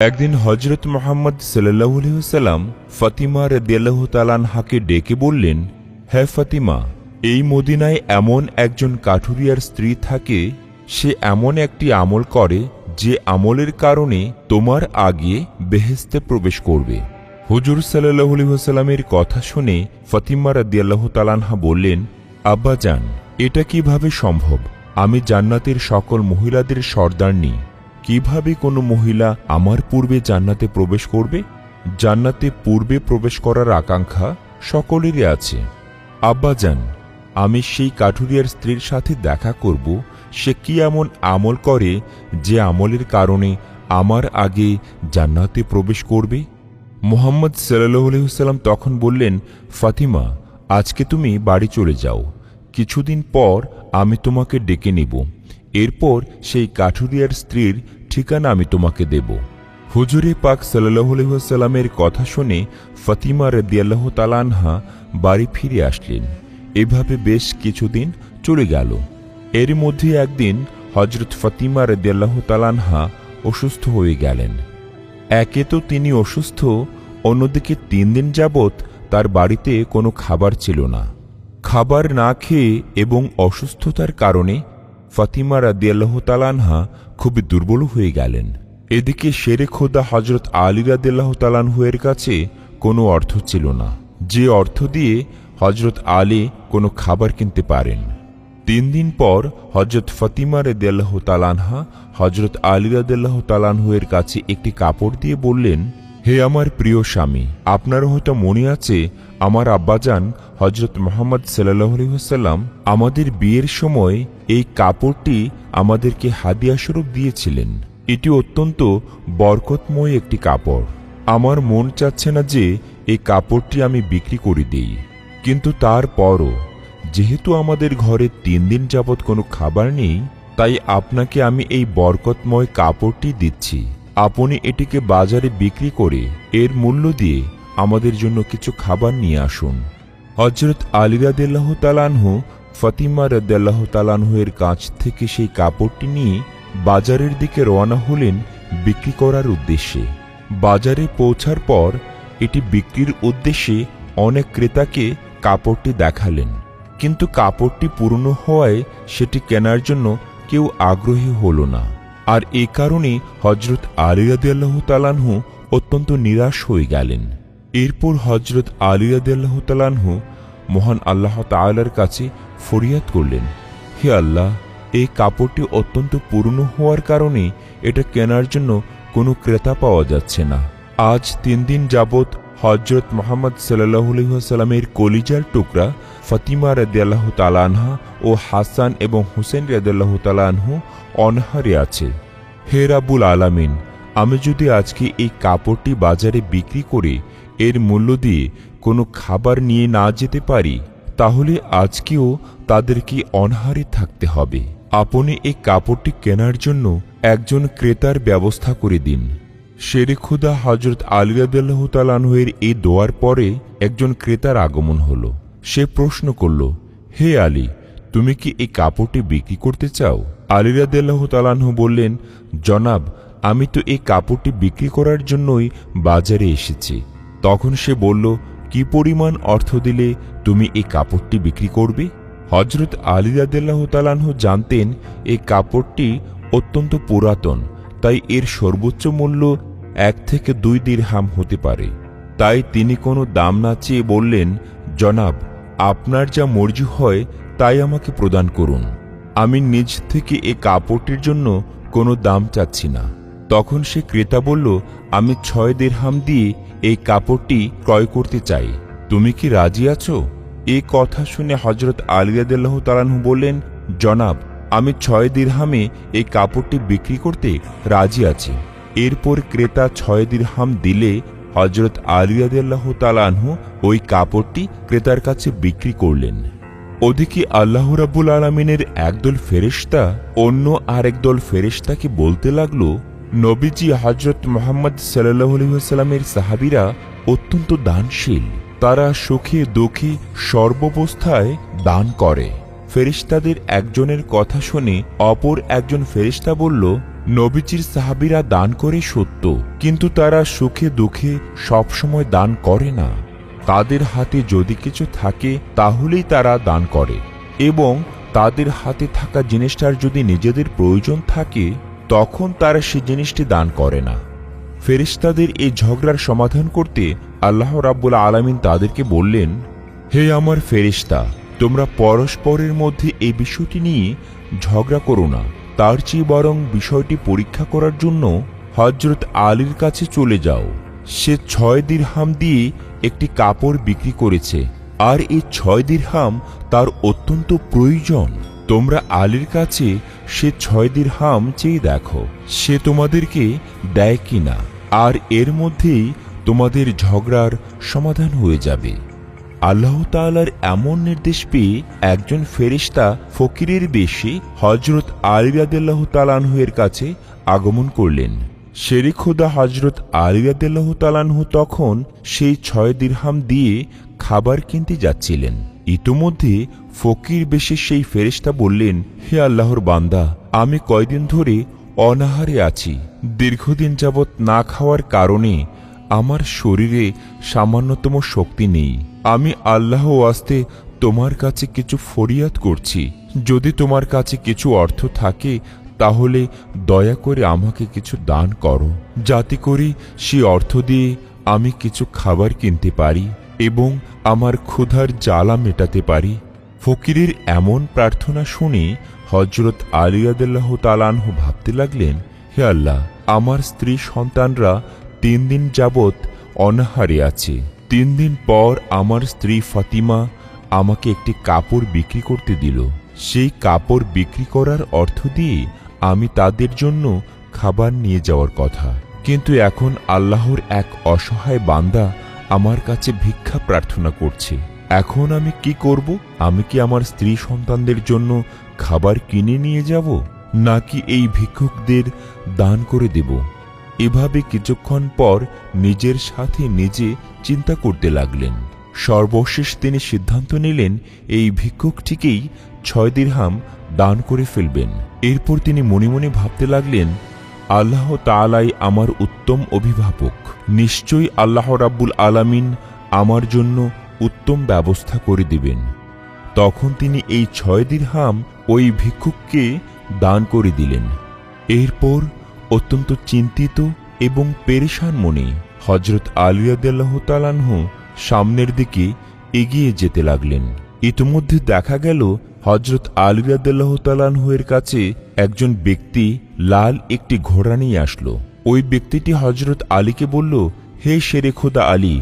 একদিন হজরত মোহাম্মদ সাল্লাম ফাতিমা রদিয়াল্লাহ তালানহাকে ডেকে বললেন হ্যাঁ ফাতিমা, এই মদিনায় এমন একজন কাঠুরিয়ার স্ত্রী থাকে, সে এমন একটি আমল করে যে আমলের কারণে তোমার আগে বেহেস্তে প্রবেশ করবে। হুজুর সাল্লাহ সাল্লামের কথা শুনে ফতিমা রদিয়াল্লাহ তালানহা বললেন, আব্বাজান, এটা কীভাবে সম্ভব? আমি জান্নাতের সকল মহিলাদের সর্দারনি কীভাবে কোনো মহিলা আমার পূর্বে জান্নাতে প্রবেশ করবে? জান্নাতে পূর্বে প্রবেশ করার আকাঙ্ক্ষা সকলেরই আছে। আব্বাজান, আমি সেই কাঠুরিয়ার স্ত্রীর সাথে দেখা করব, সে কি এমন আমল করে যে আমলের কারণে আমার আগে জান্নাতে প্রবেশ করবে? মোহাম্মদ সাল্লাম তখন বললেন, ফাতিমা, আজকে তুমি বাড়ি চলে যাও। কিছুদিন পর আমি তোমাকে ডেকে নিব। এরপর সেই কাঠুরিয়ার স্ত্রীর ঠিকানা আমি তোমাকে দেব। হুজুরে পাক সাল্লামের কথা শুনে ফতিমা রদিয়াল্লাহ তালানহা বাড়ি ফিরে আসলেন। এভাবে বেশ কিছুদিন চলে গেল। এর মধ্যে একদিন হজরত ফতিমা রদিয়াল্লাহ তালানহা অসুস্থ হয়ে গেলেন। একে তো তিনি অসুস্থ, অন্যদিকে তিন দিন যাবৎ তার বাড়িতে কোনো খাবার ছিল না। খাবার না খেয়ে এবং অসুস্থতার কারণে ফাতিমা রাদিয়াল্লাহ তালানহা খুবই দুর্বল হয়ে গেলেন। এদিকে শেরে খোদা হজরত আলী রাদিয়াল্লাহ তালানহুয়ের কাছে কোনো অর্থ ছিল না। যে অর্থ দিয়ে হজরত আলী কোনো খাবার কিনতে পারেন। তিন দিন পর হজরত ফতিমা রেদিয়াল্লাহ তালানহা হজরত আলী রাদিয়াল্লাহ তালানহুয়ের কাছে একটি কাপড় দিয়ে বললেন, হে আমার প্রিয় স্বামী আপনার হয়তো মনে আছে, আমার আব্বাজান হজরত মোহাম্মদ সাল্লাম আমাদের বিয়ের সময় এই কাপড়টি আমাদেরকে হাদিয়া স্বরূপ দিয়েছিলেন। এটি অত্যন্ত বরকতময় একটি কাপড়। আমার মন চাচ্ছে না যে এই কাপড়টি আমি বিক্রি করে দিই। কিন্তু তারপরও, যেহেতু আমাদের ঘরে তিন দিন যাবৎ কোনো খাবার নেই, তাই আপনাকে আমি এই বরকতময় কাপড়টি দিচ্ছি। আপনি এটিকে বাজারে বিক্রি করে এর মূল্য দিয়ে আমাদের জন্য কিছু খাবার নিয়ে আসুন। হজরত আলিরাদেল্লাহ তালানহু ফতিমা রদাল্লাহ তালানহুয়ের কাছ থেকে সেই কাপড়টি নিয়ে বাজারের দিকে রওনা হলেন বিক্রি করার উদ্দেশ্যে। বাজারে পৌঁছার পর এটি বিক্রির উদ্দেশ্যে অনেক ক্রেতাকে কাপড়টি দেখালেন। কিন্তু কাপড়টি পুরনো হওয়ায় সেটি কেনার জন্য কেউ আগ্রহী হল না। আর এ কারণে হজরত আলিরাদিয়াল্লাহ তালানহু অত্যন্ত নিরাশ হয়ে গেলেন। এরপর হজরত আলিরাদিয়াল্লাহ তালানহু মহান আল্লাহ তালার কাছে ফরিয়াদ করলেন, হে আল্লাহ, এই কাপড়টি অত্যন্ত পুরনো হওয়ার কারণে এটা কেনার জন্য কোনো ক্রেতা পাওয়া যাচ্ছে না। আজ তিন দিন যাবৎ হজরত মোহাম্মদ সাল্লাহসাল্লামের কলিজার টুকরা ফতিমা রদিয়াল্লাহ তালানহা ও হাসান এবং হুসেন রদিয়াল্লাহ তালানহু অনহারে আছে। হে রাবুল আলামিন, আমি যদি আজকে এই কাপড়টি বাজারে বিক্রি করে এর মূল্য দিয়ে কোনো খাবার নিয়ে না যেতে পারি তাহলে আজকেও তাদেরকে অনহারে থাকতে হবে? আপনি এই কাপড়টি কেনার জন্য একজন ক্রেতার ব্যবস্থা করে দিন। শেরে খুদা হজরত আলিয়াদাল্লাহ এই দোয়ার পরে একজন ক্রেতার আগমন হল। সে প্রশ্ন করল, হে আলী, তুমি কি এই কাপড়টি বিক্রি করতে চাও? আলিরাদাল্লাহ তালানহ বললেন, জনাব, আমি তো এই কাপড়টি বিক্রি করার জন্যই বাজারে এসেছি। তখন সে বলল কি পরিমাণ অর্থ দিলে তুমি এই কাপড়টি বিক্রি করবে? হজরত আলিরাদাল্লাহ তালানহ জানতেন, এই কাপড়টি অত্যন্ত পুরাতন, তাই এর সর্বোচ্চ মূল্য এক থেকে দুই দিরহাম হতে পারে। তাই তিনি কোনো দাম না চেয়ে বললেন, জনাব, আপনার যা মর্জি হয়, তাই আমাকে প্রদান করুন। আমি নিজ থেকে এ কাপড়টির জন্য কোনো দাম চাচ্ছি না। তখন সে ক্রেতা বলল, আমি ছয় দেড়হাম দিয়ে এই কাপড়টি ক্রয় করতে চাই। তুমি কি রাজি আছো? এ কথা শুনে হজরত আলিয়াদাল্লাহ তালানহু বললেন, জনাব, আমি ছয় দিরহামে এই কাপড়টি বিক্রি করতে রাজি আছি। এরপর ক্রেতা ছয় দিরহাম দিলে হজরত আলিয়াদাল্লাহ তালানহু ওই কাপড়টি ক্রেতার কাছে বিক্রি করলেন। ওদিকে আল্লাহ রাবুল আলমিনের একদল ফেরেস্তা অন্য আরেক দল ফেরেস্তাকে বলতে লাগল নবীজি হজরত মোহাম্মদ সাল্লামের সাহাবিরা অত্যন্ত দানশীল। তারা সুখে দুঃখে সর্বাবস্থায় দান করে। ফেরিস্তাদের একজনের কথা শুনে অপর একজন ফেরিস্তা বলল, নবীজির সাহাবিরা দান করে সত্য, কিন্তু তারা সুখে দুঃখে সবসময় দান করে না। তাদের হাতে যদি কিছু থাকে, তাহলেই তারা দান করে। এবং তাদের হাতে থাকা জিনিসটার যদি নিজেদের প্রয়োজন থাকে তখন তারা সে জিনিসটি দান করে না। ফেরিস্তাদের এই ঝগড়ার সমাধান করতে আল্লাহ রাব্বুল আলামিন তাদেরকে বললেন, হে আমার ফেরিস্তা তোমরা পরস্পরের মধ্যে এই বিষয়টি নিয়ে ঝগড়া করো না। তার চেয়ে বরং বিষয়টি পরীক্ষা করার জন্য হজরত আলীর কাছে চলে যাও। সে ছয় দিরহাম দিয়ে একটি কাপড় বিক্রি করেছে। আর এই ছয় দিরহাম তার অত্যন্ত প্রয়োজন। তোমরা আলীর কাছে সে ছয় দিরহাম চেয়ে দেখো, সে তোমাদেরকে দেয় কিনা, আর এর মধ্যেই তোমাদের ঝগড়ার সমাধান হয়ে যাবে। আল্লাহ তাআলার এমন নির্দেশ পেয়ে একজন ফেরিস্তা ফকিরের বেশে হজরত আলিরাদিল্লাহ তালানহুয়ের কাছে আগমন করলেন। শেরে খোদা হজরত আলিরাদিল্লাহ তালানহু তখন সেই ছয় দিরহাম দিয়ে খাবার কিনতে যাচ্ছিলেন। ইতোমধ্যে ফকির বেশে সেই ফেরিস্তা বললেন, হে আল্লাহর বান্দা, আমি কয়দিন ধরে অনাহারে আছি। দীর্ঘদিন যাবৎ না খাওয়ার কারণে আমার শরীরে সামান্যতম শক্তি নেই। আমি আল্লাহ আসতে তোমার কাছে কিছু ফরিয়াদ করছি। যদি তোমার কাছে কিছু অর্থ থাকে, তাহলে দয়া করে আমাকে কিছু দান করো। যাতে করে সে অর্থ দিয়ে আমি কিছু খাবার কিনতে পারি। এবং আমার ক্ষুধার জ্বালা মেটাতে পারি। ফকিরের এমন প্রার্থনা শুনে হজরত আলিয়াদুল্লাহ তালানহু ভাবতে লাগলেন, হে আল্লাহ, আমার স্ত্রী সন্তানরা তিন দিন যাবৎ অনাহারে আছে। তিন দিন পর আমার স্ত্রী ফাতিমা আমাকে একটি কাপড় বিক্রি করতে দিল। সেই কাপড় বিক্রি করার অর্থ দিয়ে আমি তাদের জন্য খাবার নিয়ে যাওয়ার কথা। কিন্তু এখন আল্লাহর এক অসহায় বান্দা আমার কাছে ভিক্ষা প্রার্থনা করছে। এখন আমি কি করব? আমি কি আমার স্ত্রী সন্তানদের জন্য খাবার কিনে নিয়ে যাব? নাকি এই ভিক্ষুকদের দান করে দেব? এভাবে কিছুক্ষণ পর নিজের সাথে নিজে চিন্তা করতে লাগলেন। সর্বশেষ তিনি সিদ্ধান্ত নিলেন, এই ভিক্ষুকটিকেই ছয় দিরহাম দান করে ফেলবেন। এরপর তিনি মনে মনে ভাবতে লাগলেন, আল্লাহ তালাই আমার উত্তম অভিভাবক। নিশ্চয়ই আল্লাহ রাব্বুল আলামিন আমার জন্য উত্তম ব্যবস্থা করে দিবেন। তখন তিনি এই ছয় দিরহাম ওই ভিক্ষুককে দান করে দিলেন। এরপর অত্যন্ত চিন্তিত এবং পেরেশান মনে হজরত আলিয়াদাল্লাহ তালানহ সামনের দিকে এগিয়ে যেতে লাগলেন। ইতিমধ্যে দেখা গেল হজরত আলিয়াদাল্লাহ তালানহের কাছে একজন ব্যক্তি লাল একটি ঘোড়া নিয়ে আসলো। ওই ব্যক্তিটি হজরত আলীকে বলল, হে শেরে খোদা আলী,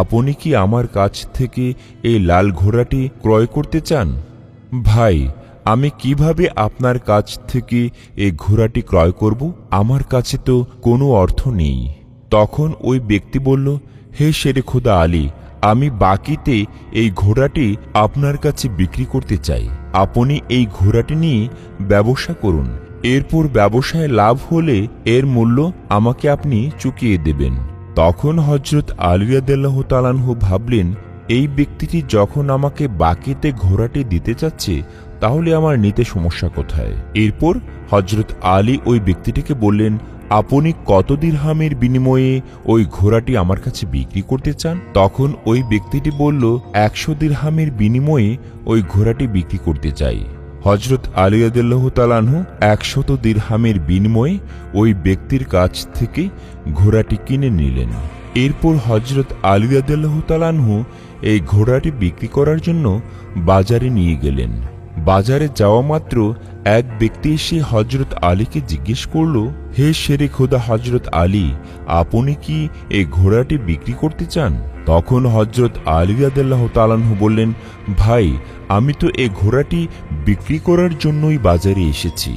আপনি কি আমার কাছ থেকে এই লাল ঘোড়াটি ক্রয় করতে চান? ভাই, আমি কীভাবে আপনার কাছ থেকে এই ঘোড়াটি ক্রয় করব, আমার কাছে তো কোনো অর্থ নেই। তখন ওই ব্যক্তি বলল, হে শেরে খোদা আলী, আমি বাকিতে এই ঘোড়াটি আপনার কাছে বিক্রি করতে চাই। আপনি এই ঘোড়াটি নিয়ে ব্যবসা করুন এরপর ব্যবসায় লাভ হলে এর মূল্য আমাকে আপনি চুকিয়ে দেবেন। তখন হজরত আলিয়াদাল্লাহ তালানহু ভাবলেন, এই ব্যক্তিটি যখন আমাকে বাকিতে ঘোড়াটি দিতে চাচ্ছে, তাহলে আমার নিতে সমস্যা কোথায়? এরপর হজরত আলী ওই ব্যক্তিটিকে বললেন, আপনি কত দিরহামের বিনিময়ে ওই ঘোড়াটি আমার কাছে বিক্রি করতে চান? তখন ওই ব্যক্তিটি বলল, একশো দিরহামের বিনিময়ে ওই ঘোড়াটি বিক্রি করতে চাই। হজরত আলিয়াদুল্লাহ তালানহু একশত দীর্হামের বিনিময়ে ওই ব্যক্তির কাছ থেকে ঘোড়াটি কিনে নিলেন। এরপর হজরত আলিয়াদুল্লাহ তালানহু এই ঘোড়াটি বিক্রি করার জন্য বাজারে নিয়ে গেলেন। বাজারে যাওয়া মাত্র এক ব্যক্তি এসে হজরত আলীকে জিজ্ঞেস করল, হে শেরে খোদা হজরত আলী, আপনি কি এই ঘোড়াটি বিক্রি করতে চান? তখন হজরত আলী আদাল্লাহ তালানহু বললেন, ভাই, আমি তো এই ঘোড়াটি বিক্রি করার জন্যই বাজারে এসেছি।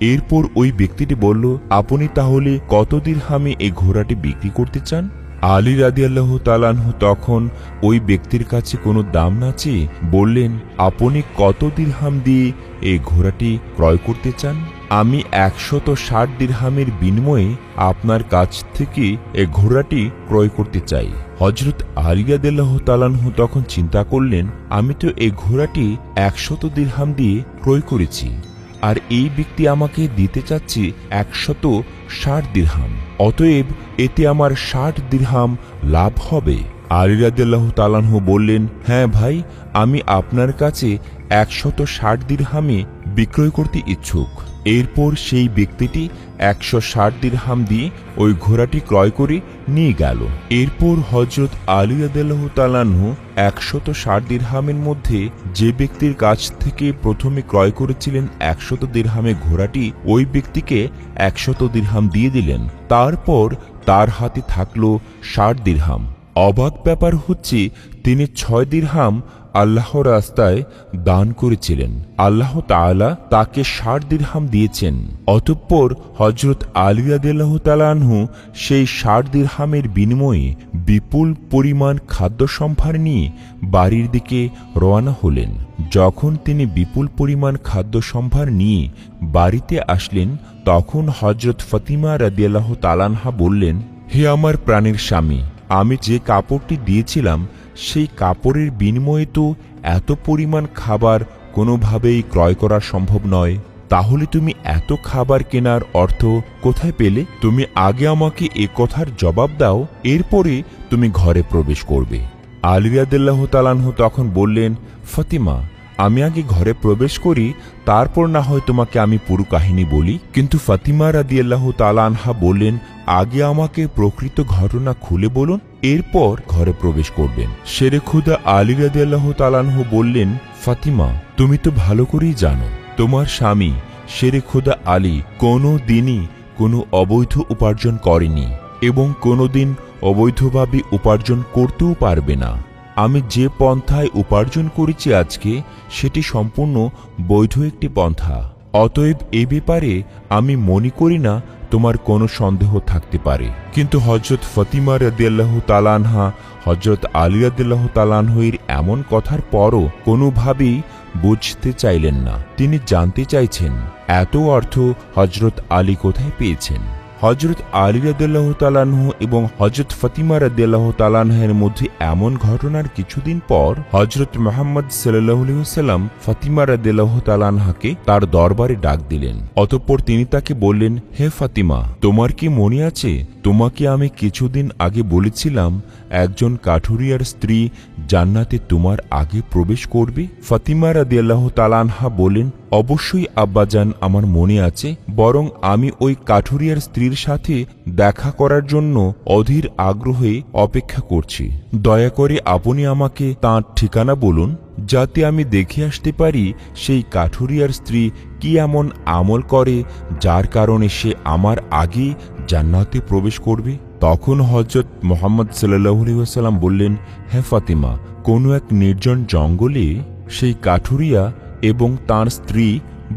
এরপর ওই ব্যক্তিটি বলল, আপনি তাহলে কত দিরহামে এই ঘোড়াটি বিক্রি করতে চান? আলী রাদিয়াল্লাহ তালানহু তখন ওই ব্যক্তির কাছে কোনো দাম না চেয়ে বললেন, আপনি কত দিরহাম দিয়ে এই ঘোড়াটি ক্রয় করতে চান? আমি একশত ষাট দিরহামের বিনিময়ে আপনার কাছ থেকে এ ঘোড়াটি ক্রয় করতে চাই। হজরত আলিয়াদাল্লাহ তালানহু তখন চিন্তা করলেন, আমি তো এই ঘোড়াটি একশত দিরহাম দিয়ে ক্রয় করেছি। আর এই ব্যক্তি আমাকে দিতে চাচ্ছে একশত ষাট দিরহাম। অতএব এতে আমার ষাট দিরহাম লাভ হবে। আলী তালানহ তালানহু বললেন হ্যাঁ ভাই, আমি আপনার কাছে একশত ষাট দিরহামে বিক্রয় করতে ইচ্ছুক। এরপর সেই ব্যক্তিটি একশো ষাট দিরহাম দিয়ে ওই ঘোড়াটি ক্রয় করে নিয়ে গেল। এরপর হজরত আলী রাদিয়াল্লাহ তালানহু একশত ষাট দিরহামের মধ্যে যে ব্যক্তির কাছ থেকে প্রথমে ক্রয় করেছিলেন একশত দিরহামে ঘোড়াটি, ওই ব্যক্তিকে একশত দিরহাম দিয়ে দিলেন। তারপর তার হাতে থাকল ষাট দিরহাম। অবাক ব্যাপার হচ্ছে, তিনি ছয় দিরহাম আল্লাহ রাস্তায় দান করেছিলেন। আল্লাহ তাআলা তাকে ষাট দিরহাম দিয়েছেন। অতঃপর হজরত আলিয়াদিল্লাহ তালানহু সেই ষাট দিরহামের বিনিময়ে বিপুল পরিমাণ খাদ্য সম্ভার নিয়ে বাড়ির দিকে রওনা হলেন। যখন তিনি বিপুল পরিমাণ খাদ্য সম্ভার নিয়ে বাড়িতে আসলেন, তখন হজরত ফতিমা রাদিয়াল্লাহ তালানহা বললেন, হে আমার প্রাণের স্বামী আমি যে কাপড়টি দিয়েছিলাম, সেই কাপড়ের বিনিময়ে তো এত পরিমাণ খাবার কোনোভাবেই ক্রয় করা সম্ভব নয়। তাহলে তুমি এত খাবার কেনার অর্থ কোথায় পেলে? তুমি আগে আমাকে এ কথার জবাব দাও, এরপরে তুমি ঘরে প্রবেশ করবে। আলিয়াদুল্লাহ তালানহ তখন বললেন, ফতিমা আমি আগে ঘরে প্রবেশ করি, তারপর না হয় তোমাকে আমি পুরো কাহিনী বলি। কিন্তু ফাতিমা রাদিয়াল্লাহ তালানহা বললেন, আগে আমাকে প্রকৃত ঘটনা খুলে বলুন, এরপর ঘরে প্রবেশ করবেন। শেরে খুদা আলী রাদিয়াল্লাহ তালানহু বললেন, ফাতিমা, তুমি তো ভালো করেই জানো, তোমার স্বামী, শেরে খুদা আলী, কোনো দিনই কোনো অবৈধ উপার্জন করেনি এবং কোনোদিন অবৈধভাবে উপার্জন করতেও পারবে না। আমি যে পন্থায় উপার্জন করেছি আজকে, সেটি সম্পূর্ণ বৈধ একটি পন্থা। অতএব এ ব্যাপারে আমি মনে করি না তোমার কোনো সন্দেহ থাকতে পারে। কিন্তু হজরত ফতিমা রদিয়াল্লাহ তালানহা হজরত আলী রদিয়াল্লাহ তালানহের এমন কথার পরও কোনোভাবেই বুঝতে চাইলেন না। তিনি জানতে চাইছেন, এত অর্থ হজরত আলী কোথায় পেয়েছেন? হজরত আলী রাদিল্লাহ তালানহ এবং হজরত ফতিমা রাদিল্লাহ তালানহের মধ্যে এমন ঘটনার কিছুদিন পর হজরত মোহাম্মদ সাল্লাম ফতিমা রাদিল্লাহ তালানহাকে তার দরবারে ডাক দিলেন। অতঃপর তিনি তাকে বললেন, হে ফাতিমা, তোমার কি মনে আছে? তোমাকে আমি কিছুদিন আগে বলেছিলাম, একজন কাঠুরিয়ার স্ত্রী জান্নাতে তোমার আগে প্রবেশ করবে? ফাতিমা রাদিয়াল্লাহ তালানহা বলেন অবশ্যই আব্বাজান, আমার মনে আছে, বরং আমি ওই কাঠুরিয়ার স্ত্রীর সাথে দেখা করার জন্য অধীর আগ্রহে অপেক্ষা করছি। দয়া করে আপনি আমাকে তাঁর ঠিকানা বলুন, যাতে আমি দেখে আসতে পারি সেই কাঠুরিয়ার স্ত্রী কি এমন আমল করে, যার কারণে সে আমার আগে জান্নাতে প্রবেশ করবে। তখন হজরত মোহাম্মদ সাল্লাসাল্লাম বললেন হ্যাঁ ফাতিমা, কোনো এক নির্জন জঙ্গলে সেই কাঠুরিয়া এবং তার স্ত্রী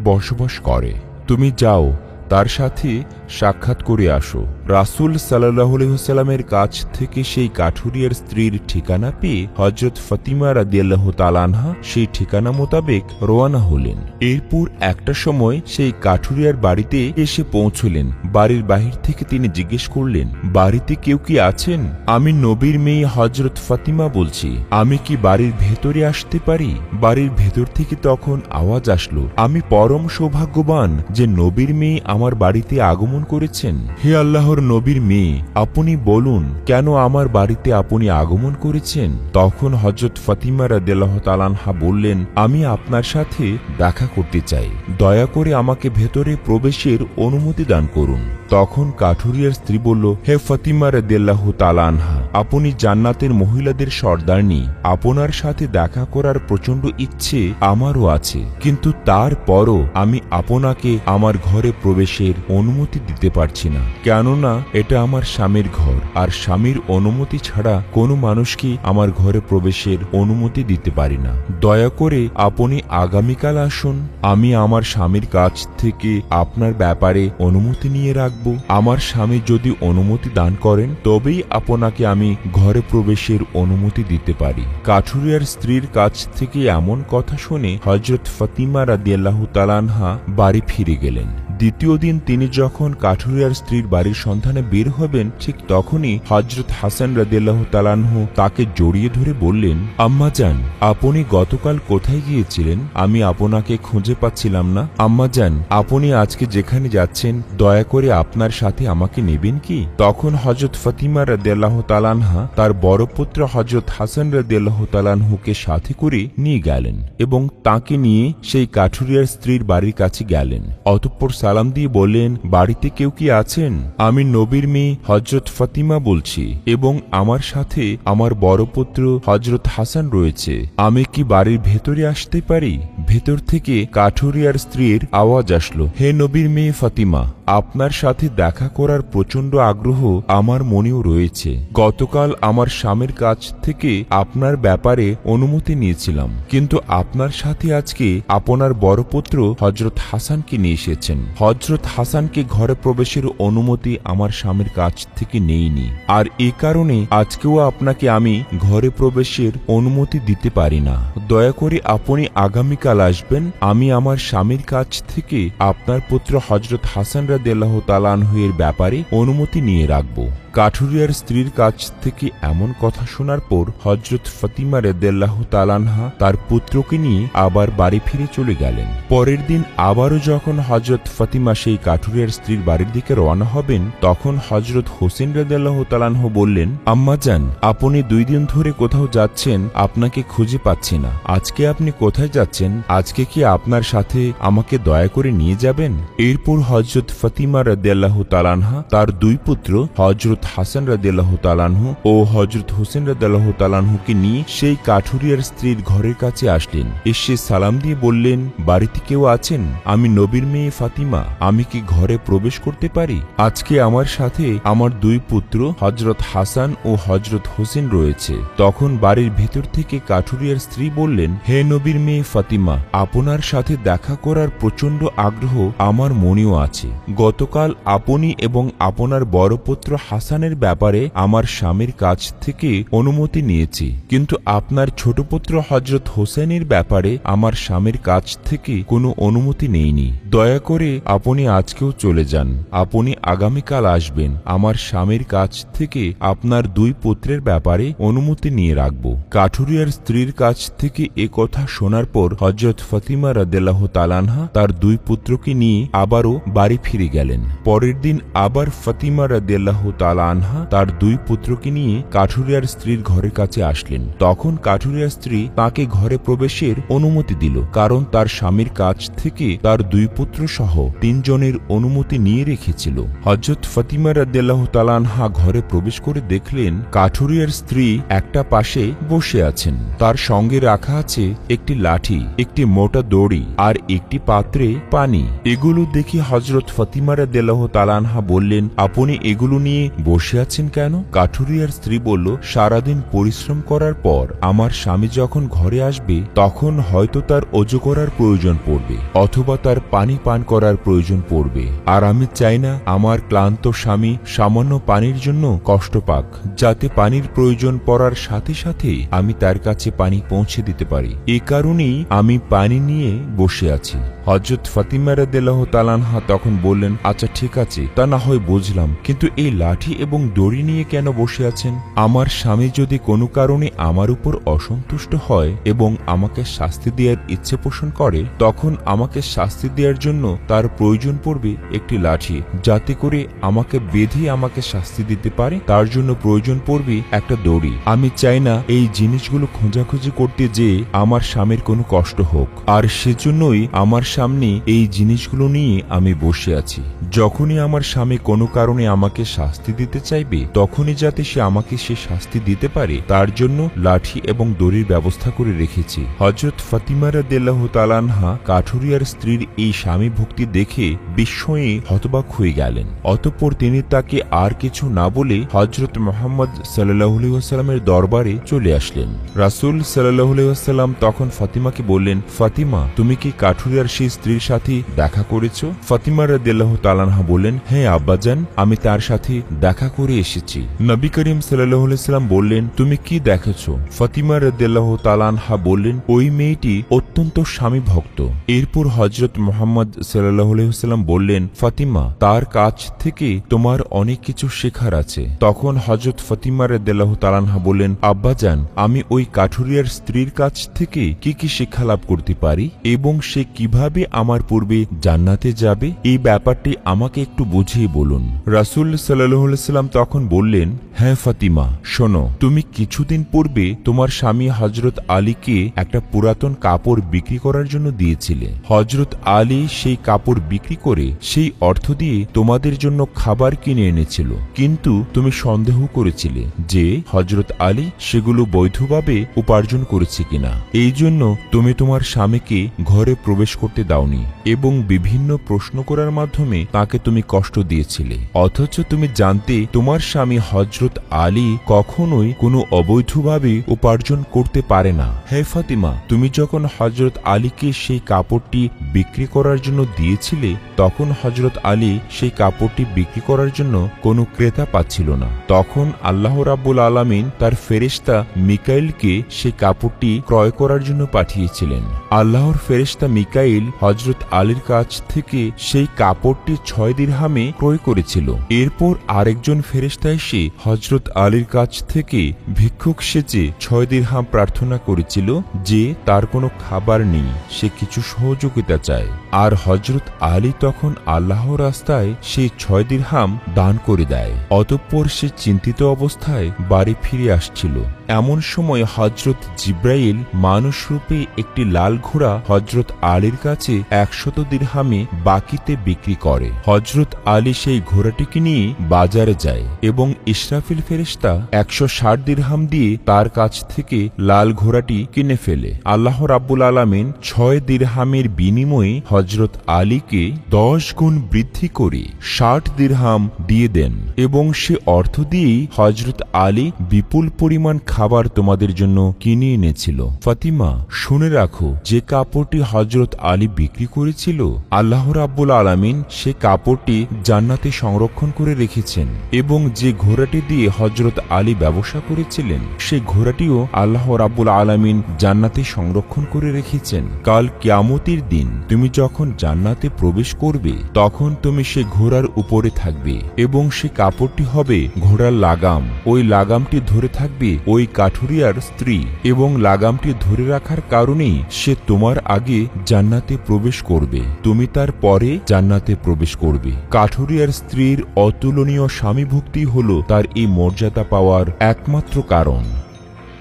বসবাস করে। তুমি যাও তার সাথে সাক্ষাৎ করে আসো। রাসুল সাল্লাহসাল্লামের কাছ থেকে সেই কাঠুরিয়ার স্ত্রীর ঠিকানা পেয়ে হজরত ফতিমা রাদিয়াল্লাহ তালানহা সেই ঠিকানা মোতাবেক রোয়ানা হলেন। এরপর একটা সময় সেই কাঠুরিয়ার বাড়িতে এসে পৌঁছলেন। বাড়ির বাহির থেকে তিনি জিজ্ঞেস করলেন, বাড়িতে কেউ কি আছেন? আমি নবীর মেয়ে হজরত ফাতিমা বলছি। আমি কি বাড়ির ভেতরে আসতে পারি? বাড়ির ভেতর থেকে তখন আওয়াজ আসলো, আমি পরম সৌভাগ্যবান যে নবীর মেয়ে আমার বাড়িতে আগমন করেছেন। হে আল্লাহর নবীর মেয়ে। আপনি বলুন, কেন আমার বাড়িতে আপনি আগমন করেছেন? তখন হজরত ফাতিমা রাদেলাহ তালানহা বললেন, আমি আপনার সাথে দেখা করতে চাই। দয়া করে আমাকে ভেতরে প্রবেশের অনুমতি দান করুন। তখন কাঠুরিয়ার স্ত্রী বলল, হে ফতিমা রদেল্লাহ তালানহা আপনি জান্নাতের মহিলাদের সর্দারনি আপনার সাথে দেখা করার প্রচণ্ড ইচ্ছে আমারও আছে। কিন্তু তারপরও আমি আপনাকে আমার ঘরে প্রবেশের অনুমতি দিতে পারছি না। কেননা এটা আমার স্বামীর ঘর, আর স্বামীর অনুমতি ছাড়া কোনো মানুষকে আমার ঘরে প্রবেশের অনুমতি দিতে পারি না। দয়া করে আপনি আগামীকাল আসুন, আমি আমার স্বামীর কাছ থেকে আপনার ব্যাপারে অনুমতি নিয়ে রাখব। আমার স্বামী যদি অনুমতি দান করেন, তবেই আপনাকে আমি ঘরে প্রবেশের অনুমতি দিতে পারি। কাঠুরিয়ার স্ত্রীর কাছ থেকে এমন কথা শুনে হজরত ফতিমা রাদিয়াল্লাহ তালানহা বাড়ি ফিরে গেলেন। দ্বিতীয় দিন তিনি যখন কাঠুরিয়ার স্ত্রীর বাড়ির সন্ধানে বের হবেন, ঠিক তখনই হজরত হাসান রাদিল্লাহ তালানহু তাকে জড়িয়ে ধরে বললেন আম্মাজান আপনি গতকাল কোথায় গিয়েছিলেন? আমি আপনাকে খুঁজে পাচ্ছিলাম না। আম্মাজান আপনি আজকে যেখানে যাচ্ছেন, দয়া করে আপনার সাথে আমাকে নেবেন কি? তখন হজরত ফতিমা রাদিয়াল্লাহ তালানহা তার বড় পুত্র হজরত হাসান রাদিয়াল্লাহ তালানহুকে সাথে করে নিয়ে গেলেন এবং তাকে নিয়ে সেই কাঠুরিয়ার স্ত্রীর বাড়ির কাছে গেলেন। অতঃপর সালাম দিয়ে বললেন, বাড়িতে কেউ কি আছেন? আমি নবীর মেয়ে হজরত ফতিমা বলছি এবং আমার সাথে আমার বড় পুত্র হজরত হাসান রয়েছে। আমি কি বাড়ির ভেতরে আসতে পারি? ভেতর থেকে কাঠুরিয়ার স্ত্রীর আওয়াজ আসলো, হে নবীর মেয়ে ফতিমা, আপনার সাথে দেখা করার প্রচণ্ড আগ্রহ আমার মনেও রয়েছে। গতকাল আমার স্বামীর কাছ থেকে আপনার ব্যাপারে অনুমতি নিয়েছিলাম, কিন্তু আপনার সাথে আজকে আপনার বড় পুত্র হজরত হাসানকে নিয়ে এসেছেন। হজরত হাসানকে ঘরে প্রবেশের অনুমতি আমার স্বামীর কাছ থেকে নেইনি। আর এ কারণে আজকেও আপনাকে আমি ঘরে প্রবেশের অনুমতি দিতে পারি না। দয়া করে আপনি আগামীকাল আসবেন, আমি আমার স্বামীর কাছ থেকে আপনার পুত্র হজরত হাসান রাদেল্লাহ তালানহুয়ের ব্যাপারে অনুমতি নিয়ে রাখব। কাঠুরিয়ার স্ত্রীর কাছ থেকে এমন কথা শোনার পর হজরত ফতিমা রেদেল্লাহ তালানহা তার পুত্রকে নিয়ে আবার বাড়ি ফিরে চলে গেলেন। পরের দিন আবারও যখন হজরত ফতিমা সেই কাঠুরিয়ার স্ত্রীর বাড়ির দিকে রওনা হবেন, তখন হজরত হোসেন রেদাল্লাহ তালানহ বললেন, আম্মা যান আপনি দুই দিন ধরে কোথাও যাচ্ছেন, আপনাকে খুঁজে পাচ্ছি না। আজকে আপনি কোথায় যাচ্ছেন? আজকে কি আপনার সাথে আমাকে দয়া করে নিয়ে যাবেন? এরপর হজরত ফতিমা রদাল্লাহ তালানহা তার দুই পুত্র হজরত হাসান রদাল্লাহ তালানহু ও হজরত হোসেন রদাল্লাহ তালানহুকে নিয়ে সেই কাঠুরিয়ার স্ত্রীর ঘরের কাছে আসলেন। এসে সালাম দিয়ে বললেন, বাড়িতে কেউ আছেন? আমি নবীর মেয়ে ফাতিমা। আমি কি ঘরে প্রবেশ করতে পারি? আজকে আমার সাথে আমার দুই পুত্র হজরত হাসান ও হজরত হোসেন রয়েছে। তখন বাড়ির ভেতর থেকে কাঠুরিয়ার স্ত্রী বললেন, হে নবীর মেয়ে ফাতিমা, আপনার সাথে দেখা করার প্রচণ্ড আগ্রহ আমার মনেও আছে। গতকাল আপনি এবং আপনার বড় পুত্র হাসানের ব্যাপারে আমার স্বামীর কাছ থেকে অনুমতি নিয়েছি। কিন্তু আপনার ছোট পুত্র হজরত হোসেনের ব্যাপারে আমার স্বামীর কাছ থেকে কোনো অনুমতি নেইনি। দয়া করে আপনি আজকেও চলে যান। আপনি আগামীকাল আসবেন। আমার স্বামীর কাছ থেকে আপনার দুই পুত্রের ব্যাপারে অনুমতি নিয়ে রাখব। কাঠুরিয়ার স্ত্রীর কাছ থেকে এ কথা শোনার পর হজরত ফতিমা রাদেলাহ তালানহা তার দুই পুত্রকে নিয়ে আবারও বাড়ি ফিরে গেলেন। পরের দিন আবার ফতিমা রাদেলাহ তালানহা তার দুই পুত্রকে নিয়ে কাঠুরিয়ার স্ত্রীর ঘরের কাছে আসলেন। তখন কাঠুরিয়ার স্ত্রী তাকে ঘরে প্রবেশের অনুমতি দিল, কারণ তার স্বামীর কাছ থেকে তার দুই পুত্র সহ তিনজনের অনুমতি নিয়ে রেখেছিল। হজরত ফতিমা রাদেলাহ তালানহা ঘরে প্রবেশ করে দেখলেন, কাঠুরিয়ার স্ত্রী একটা পাশে বসে আছেন। তার সঙ্গে রাখা আছে একটি লাঠি, একটি মোটা দড়ি আর একটি পাত্রে পানি। এগুলো দেখে হজরত ফতিমারা দেলাহ তালানহা বললেন, আপনি এগুলো নিয়ে বসে আছেন কেন? কাঠুরিয়ার স্ত্রী বলল, সারাদিন পরিশ্রম করার পর আমার স্বামী যখন ঘরে আসবে, তখন হয়তো তার অজু করার প্রয়োজন পড়বে, অথবা তার পানি পান করার প্রয়োজন পড়বে। আর আমি চাই না আমার ক্লান্ত স্বামী সামান্য পানির জন্য কষ্ট পাক, যাতে পানির প্রয়োজন পড়ার সাথে সাথে আমি তার কাছে পানি পৌঁছে দিতে পারি। এ কারণেই আমি পানি নিয়ে বসে আছি। হজরত ফাতিমা রাদেলাহ তালানহা তখন বললেন আচ্ছা ঠিক আছে, তা না হয় বুঝলাম, কিন্তু এই লাঠি এবং দড়ি নিয়ে কেন বসে আছেন? আমার স্বামী যদি কোনো কারণে আমার উপর অসন্তুষ্ট হয় এবং আমাকে শাস্তি দেওয়ার ইচ্ছে পোষণ করে, তখন আমাকে শাস্তি দেওয়ার জন্য তার প্রয়োজন পড়বে একটি লাঠি। যাতে করে আমাকে বেঁধে আমাকে শাস্তি দিতে পারে, তার জন্য প্রয়োজন পড়বে একটা দড়ি। আমি চাই না এই জিনিসগুলো খোঁজাখুঁজি করতে যে আমার স্বামীর কোনো কষ্ট হোক। আর সেজন্যই আমার সামনে এই জিনিসগুলো নিয়ে আমি বসে আছি। যখনই আমার স্বামী কোনো কারণে আমাকে শাস্তি দিতে চাইবে, তখনই যাতে সে আমাকে সে শাস্তি দিতে পারে, তার জন্য লাঠি এবং দড়ির ব্যবস্থা করে রেখেছি। হজরত ফাতিমারা দেল্লাহ তালানহা কাঠুরিয়ার স্ত্রীর এই স্বামী ভক্তি দেখে বিস্ময়ে হতবাক হয়ে গেলেন। অতঃপর তিনি তাকে আর কিছু না বলে হজরত মোহাম্মদ সাল্লাহসাল্লামের দরবারে চলে আসলেন। রাসুল সাল্লাহসাল্লাম তখন ফাতিমাকে বললেন, ফাতিমা, তুমি কি কাঠুরিয়ার সেই স্ত্রীর সাথে দেখা করেছ? ফাতিমা রাদিয়াল্লাহু তালানহা বললেন হ্যাঁ আব্বাজান, আমি তার সাথে দেখা করে এসেছি। নবী করিম সাল্লাম বললেন, তুমি কি দেখেছ? ফাতিমা রাদিয়াল্লাহু তালানহা বললেন, ওই মেয়েটি অত্যন্ত স্বামী ভক্ত। এরপর হজরত মোহাম্মদ সাল্লাহ সাল্লাম বললেন, ফাতিমা, তার কাছ থেকে তোমার অনেক কিছু শেখার আছে। তখন হজরত ফতিমা রেদ্দাল্লাহ তালানহা বললেন, আব্বাজান, আমি ওই কাঠুরিয়ার স্ত্রীর কাছ থেকে কি কি শিক্ষা লাভ করতে পারি এবং সে কীভাবে আমার পূর্বে জান্নাতে যাবে? এই ব্যাপারটি আমাকে একটু বুঝিয়ে বলুন। রাসুল সাল্লাম তখন বললেন হ্যাঁ ফাতিমা, শোনো, তুমি কিছুদিন পূর্বে তোমার স্বামী হজরত আলীকে একটা পুরাতন কাপড় বিক্রি করার জন্য দিয়েছিলে। হজরত আলী সেই কাপড় বিক্রি করে সেই অর্থ দিয়ে তোমাদের জন্য খাবার কিনে এনেছিল। কিন্তু তুমি সন্দেহ করেছিলে যে হজরত আলী সেগুলো বৈধভাবে উপার্জন করেছে কিনা। এই জন্য তুমি তোমার স্বামীকে ঘরে প্রবেশ করতে দাওনি এবং বিভিন্ন প্রশ্ন করার মাধ্যমে তাকে তুমি কষ্ট দিয়েছিলে। অথচ তুমি জানতে তোমার স্বামী হজরত আলী কখনোই কোনো অবৈধভাবে উপার্জন করতে পারে না। হে ফাতিমা, তুমি যখন হজরত আলীকে সেই কাপড়টি বিক্রি করার জন্য দিয়েছিলে, তখন হজরত আলী সেই কাপড়টি বিক্রি করার জন্য কোনো ক্রেতা পাচ্ছিল না। তখন আল্লাহ রাব্বুল আলামিন তার ফেরেশতা মিকাইলকে সেই কাপড়টি ক্রয় করার জন্য পাঠিয়েছিলেন। আল্লাহর ফেরেশতা মিকাইল হজরত আলীর কাছ থেকে সেই কাপড়টি ছয় দিরহামে ক্রয় করেছিল। এরপর আরেকজন ফেরেশতা এসে হজরত আলীর কাছ থেকে ভিক্ষুক সেচে ছয় দিরহাম প্রার্থনা করেছিল যে তার কোনো খাবার নেই, সে কিছু সহযোগিতা চায়। আর হজরত আলী তখন আল্লাহ রাস্তায় সেই ছয় দিরহাম দান করে দেয়। অতঃপর সে চিন্তিত অবস্থায় বাড়ি ফিরে আসছিল। এমন সময় হজরত জিব্রাইল মানুষরূপে একটি লাল ঘোড়া হজরত আলীর কাছে একশত দিরহামে বাকিতে বিক্রি করে। হজরত আলী সেই ঘোড়াটিকে নিয়ে বাজারে যায় এবং ইসরাফিল ফেরেস্তা একশো ষাট দিরহাম দিয়ে তার কাছ থেকে লাল ঘোড়াটি কিনে ফেলে। আল্লাহ রাব্বুল আলামিন ছয় দিরহামের বিনিময়ে হজরত আলীকে দশ গুণ বৃদ্ধি করে ষাট দিরহাম দিয়ে দেন এবং সে অর্থ দিয়েই হজরত আলী বিপুল পরিমাণ খাবার তোমাদের জন্য কিনে এনেছিল। ফাতিমা, শুনে রাখো, যে কাপড়টি হজরত আলী বিক্রি করেছিল, আল্লাহ রাব্বুল আলামিন সে কাপড়টি জান্নাতে সংরক্ষণ করে রেখেছেন এবং যে ঘোড়াটি দিয়ে হজরত আলী ব্যবসা করেছিলেন, সে ঘোড়াটিও আল্লাহ রাব্বুল আলামিন জান্নাতে সংরক্ষণ করে রেখেছেন। কাল কিয়ামতির দিন তুমি যখন জান্নাতে প্রবেশ করবে, তখন তুমি সে ঘোড়ার উপরে থাকবে এবং সে কাপড়টি হবে ঘোড়ার লাগাম। ওই লাগামটি ধরে থাকবে ওই কাঠুরিয়ার স্ত্রী এবং লাগামটি ধরে রাখার কারণেই সে তোমার আগে জান্নাতে প্রবেশ করবে। তুমি তার পরে জান্নাতে প্রবেশ করবে। কাঠুরিয়ার স্ত্রীর অতুলনীয় স্বামী ভক্তি হল তার এই মর্যাদা পাওয়ার একমাত্র কারণ।